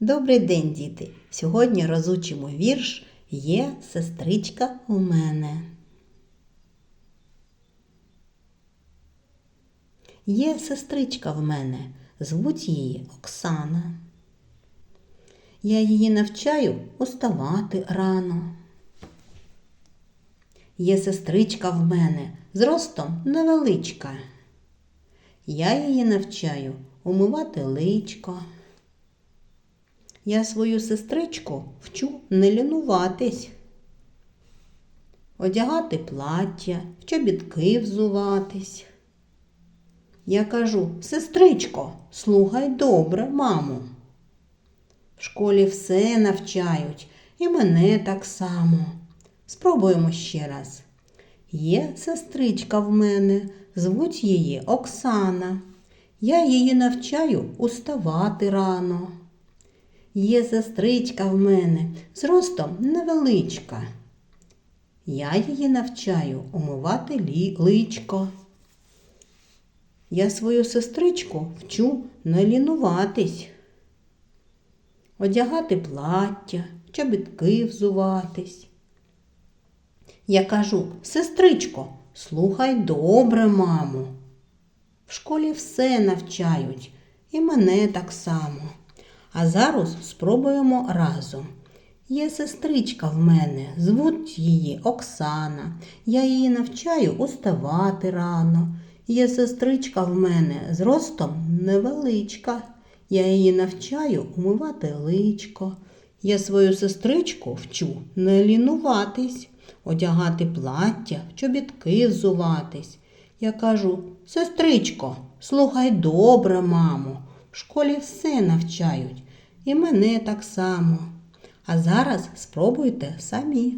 Добрий день, діти! Сьогодні розучимо вірш Є сестричка у мене. Є сестричка в мене, звуть її Оксана. Я її навчаю уставати рано. Є сестричка в мене, зростом невеличка. Я її навчаю умивати личко. Я свою сестричку вчу не лінуватись, одягати плаття, в чобітки взуватись. Я кажу, сестричко, слухай добре, маму. В школі все навчають і мене так само. Спробуємо ще раз. Є сестричка в мене, звуть її Оксана. Я її навчаю уставати рано. Є сестричка в мене, зростом невеличка. Я її навчаю умивати личко. Я свою сестричку вчу не лінуватись, одягати плаття, чобітки взуватись. Я кажу, сестричко, слухай добре, маму. В школі все навчають, і мене так само. А зараз спробуємо разом. Є сестричка в мене, звуть її Оксана. Я її навчаю уставати рано. Є сестричка в мене зростом невеличка. Я її навчаю умивати личко. Я свою сестричку вчу не лінуватись, одягати плаття, чобітки взуватись. Я кажу, сестричко, слухай добре, мамо. В школі все навчають, і мене так само. А зараз спробуйте самі.